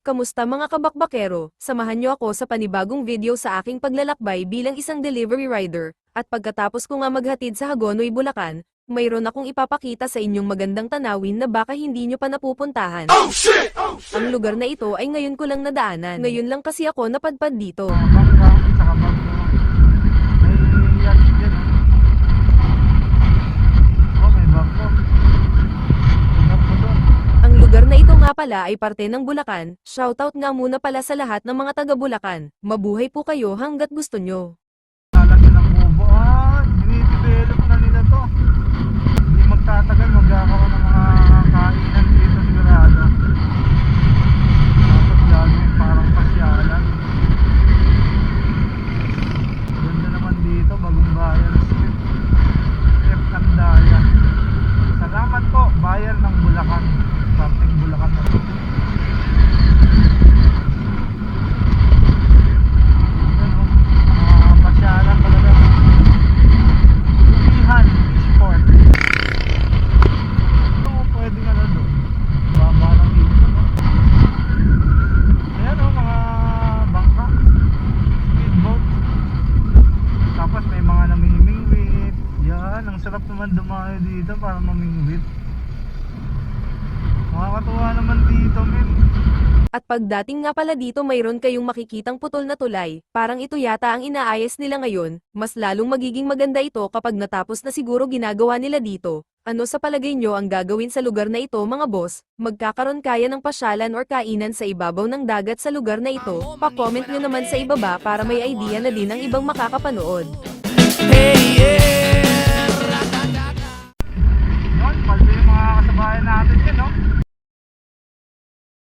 Kamusta mga kabakbakero? Samahan niyo ako sa panibagong video sa aking paglalakbay bilang isang delivery rider, at pagkatapos ko nga maghatid sa Hagonoy, Bulacan, mayroon akong ipapakita sa inyong magandang tanawin na baka hindi nyo pa napupuntahan. Ang lugar na ito ay ngayon ko lang nadaanan. Ngayon lang kasi ako napadpad dito. Bangka, saka bangko. May yacht dyan. Oh, may bangko. Tingnan mo doon. Ang lugar na ito nga pala ay parte ng Bulacan. Shoutout nga muna pala sa lahat ng mga taga Bulacan. Mabuhay po kayo hanggat gusto nyo. Lalagyan ng kubo. Ah, dinidevelop na nila to. Hindi magtatagal, magkakaroon ng mga kainan dito sigurado. Tapos gagawin parang pasyalan. Ganda naman dito, bagong bayan street. F. Candaya. Salamat po, bayan ng Bulacan. Something Bulacan na to. Yan o, mga pasyalan talaga. Umihan Sport. Ito pwedeng ano doon. Baba ng dito. No? Ayan o, mga bangka. Speedboat. Tapos may mga namimingwit. Yan, ang sarap naman dumayo dito para mamingwit. Makakatuwa naman dito, men. At pagdating nga pala dito mayroon kayong makikitang putol na tulay, parang ito yata ang inaayos nila ngayon, mas lalong magiging maganda ito kapag natapos na siguro ginagawa nila dito. Ano sa palagay nyo ang gagawin sa lugar na ito mga boss? Magkakaroon kaya ng pasyalan or kainan sa ibabaw ng dagat sa lugar na ito? Pa-comment nyo naman sa ibaba para may idea na din ang ibang makakapanood. Hey, yeah.